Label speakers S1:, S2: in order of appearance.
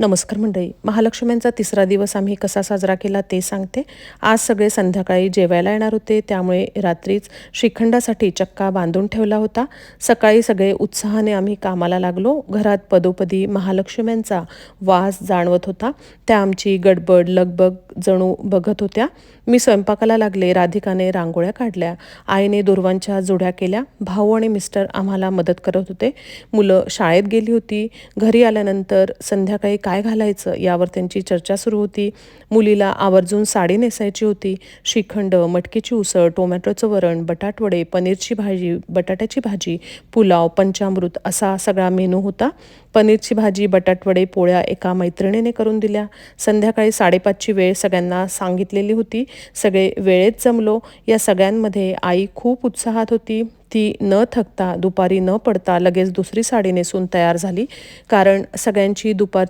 S1: नमस्कार मंडळी महालक्ष्म्यांचा तिसरा दिवस आम्ही कसा साजरा केला ते सांगते. आज सगळे संध्याकाळी जेवायला येणार होते त्यामुळे रात्रीच श्रीखंडासाठी चक्का बांधून ठेवला होता. सकाळी सगळे उत्साहाने आम्ही कामाला लागलो. घरात पदोपदी महालक्ष्म्यांचा वास जाणवत होता. त्या आमची गडबड लगबग जणू बघत होत्या. मी स्वयंपाकाला लागले राधिकाने रांगोळ्या काढल्या आईने दुर्वांच्या जोड्या केल्या. भाऊ आणि मिस्टर आम्हाला मदत करत होते. मुलं शाळेत गेली होती. घरी आल्यानंतर संध्याकाळी काय घालायचं यावर त्यांची चर्चा सुरू होती. मुलीला आवर्जून साडी नेसायची होती. श्रीखंड मटकीची उसळ टोमॅटोचं वरण बटाटवडे पनीरची भाजी बटाट्याची भाजी पुलाव पंचामृत असा सगळा मेनू होता. पनीरची भाजी बटाटवडे पोळ्या एका मैत्रिणीने करून दिल्या. संध्याकाळी साडेपाचची वेळ सगळ्यांना सांगितलेली होती. सगळे वेळेत जमलो. या सगळ्यांमध्ये आई खूप उत्साहात होती. ती न थकता दुपारी न पडता लगेच दुसरी साडी नेसून तयार झाली. कारण सगळ्यांची दुपारची